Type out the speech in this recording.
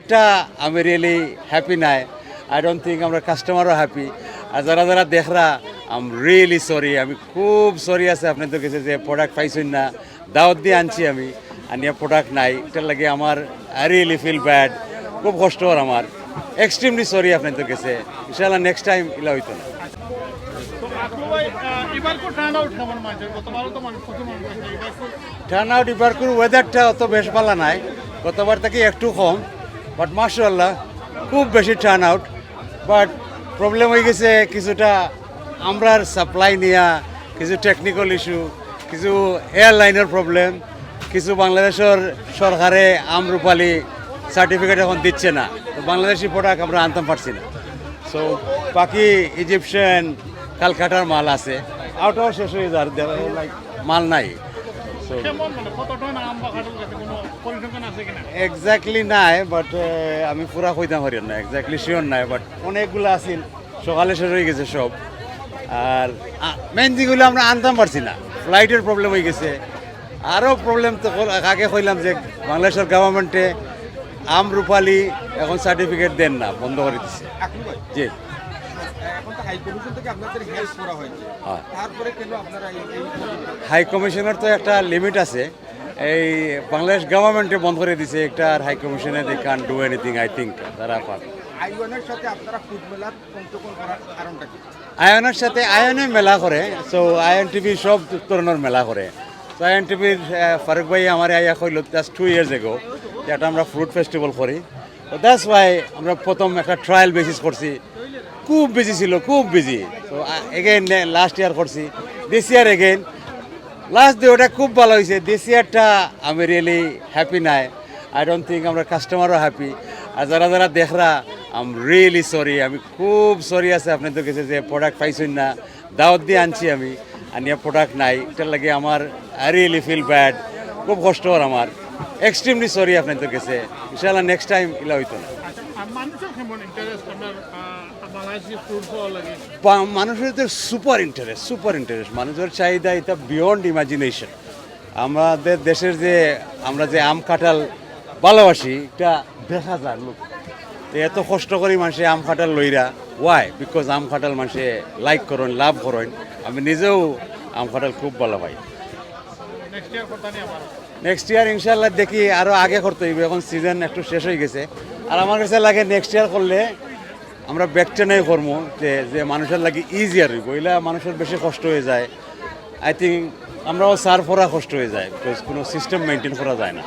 একটা, আমি really happy নাই। আই ডোন্ট থিঙ্ক আমরা কাস্টমারও হ্যাপি আর যারা যারা দেখরা আম রিয়েলি সরি আমি খুব সরি আছে আপনাদের কাছে যে প্রোডাক্ট পাইছেন না। দাওয়াত দিয়ে আনছি আমি আনিয়া প্রোডাক্ট নাই। এটার লাগে আমার আই রিয়েলি ফিল ব্যাড খুব কষ্ট হর আমার। এক্সট্রিমলি সরি আপনাদের কাছে। ইনশাল্লাহ নেক্সট টাইম ইলা হইতো না। টার্ন আউট এবার ওয়েদারটা অত বেশ ভালো নাই। গতবার থেকে একটু কম। বাট মার্শাল্লাহ খুব বেশি টার্ন আউট বাট প্রবলেম হয়ে গেছে কিছুটা আমরার সাপ্লাই নিয়া, কিছু টেকনিক্যাল ইস্যু কিছু এয়ারলাইনের প্রবলেম কিছু বাংলাদেশের সরকারে আমরুপালি সার্টিফিকেট এখন দিচ্ছে না। তো বাংলাদেশি প্রোডাক্ট আমরা আনতে পারছি না। সো বাকি ইজিপশিয়ান কালকাটার মাল আছে। আউটও শেষ হয়ে যার লাইক মাল নাই। এক্স্যাক্টলি নাই বাট আমি পুরা কইতাম পারি না এক্স্যাক্টলি শিওর নাই বাট অনেকগুলো আছিল সকালে শেষ হয়ে গেছে সব। আর মেন যেগুলো আমরা আনতাম পারছি না ফ্লাইটের প্রবলেম হয়ে গেছে। আরও প্রবলেম তো আগে কইলাম যে বাংলাদেশের গভর্নমেন্টে আম রূপালি এখন সার্টিফিকেট দেন না বন্ধ করে দিচ্ছে জি। হাই কমিশনের তো একটা লিমিট আছে। এই বাংলাদেশ গভর্নমেন্টে বন্ধ করে দিছে একটা আর হাই কমিশনে দে কান ডু এনিথিং আই থিঙ্ক তারা পারে আয়নের সাথে আয়নে মেলা করে সো আয়ন টিভি সব ধরনের মেলা করে। তো আয়ন টিভির ফারুক ভাই আমার আইয়া কইল জাস্ট টু ইয়ার্স এগো যেটা আমরা ফ্রুট ফেস্টিভ্যাল করি। তো দ্যাটস ওয়াই আমরা প্রথম একটা ট্রায়াল বেসিস করছি। খুব বিজি ছিল, খুব বিজি তো এগেইন লাস্ট ইয়ার করছি। This year again last day ওটা খুব ভালো হয়েছে। দিস ইয়ারটা আমি রিয়েলি হ্যাপি নাই। আই ডোন্ট থিঙ্ক আমরা কাস্টমারও হ্যাপি আর যারা যারা দেখরা আম রিয়েলি সরি আমি খুব সরি আছে আপনাদের কাছে যে প্রোডাক্ট পাইছেন না। দাওয়াত দিয়ে আনছি আমি। আনিয়া প্রোডাক্ট নাই। এটার লাগে আমার রিয়েলি ফিল ব্যাড খুব কষ্ট হর আমার। এক্সট্রিমলি সরি আপনাদের কাছে। ইনশাল্লাহ নেক্সট টাইম ইলা হইতো না। আচ্ছা মানুষের সুপার ইন্টারেস্ট সুপার ইন্টারেস্ট মানুষের চাহিদা এটা বিয়ন্ড ইমাজিনেশন আমাদের দেশের যে আমরা যে আম কাঁঠাল ভালোবাসি এটা দেখা যায় লোক এত কষ্ট করি মানুষে আম কাঁঠাল লইরা ওয়াই বিকজ আম কাঁঠাল মানুষে লাইক করেন লাভ করেন। আমি নিজেও আম কাঁঠাল খুব ভালো পাই। নেক্সট ইয়ার ইনশাল্লাহ দেখি আরও আগে করতে হইবে এখন সিজন একটু শেষ হয়ে গেছে। আর আমার কাছে লাগে নেক্সট ইয়ার করলে আমরা ব্যাকটেনাই কর্ম যে যে মানুষের লাগে ইজিয়ার হইব। এগুলা মানুষের বেশি কষ্ট হয়ে যায়। আই থিঙ্ক আমরাও সার করা কষ্ট হয়ে যায় বিকজ কোনো সিস্টেম মেনটেন করা যায় না।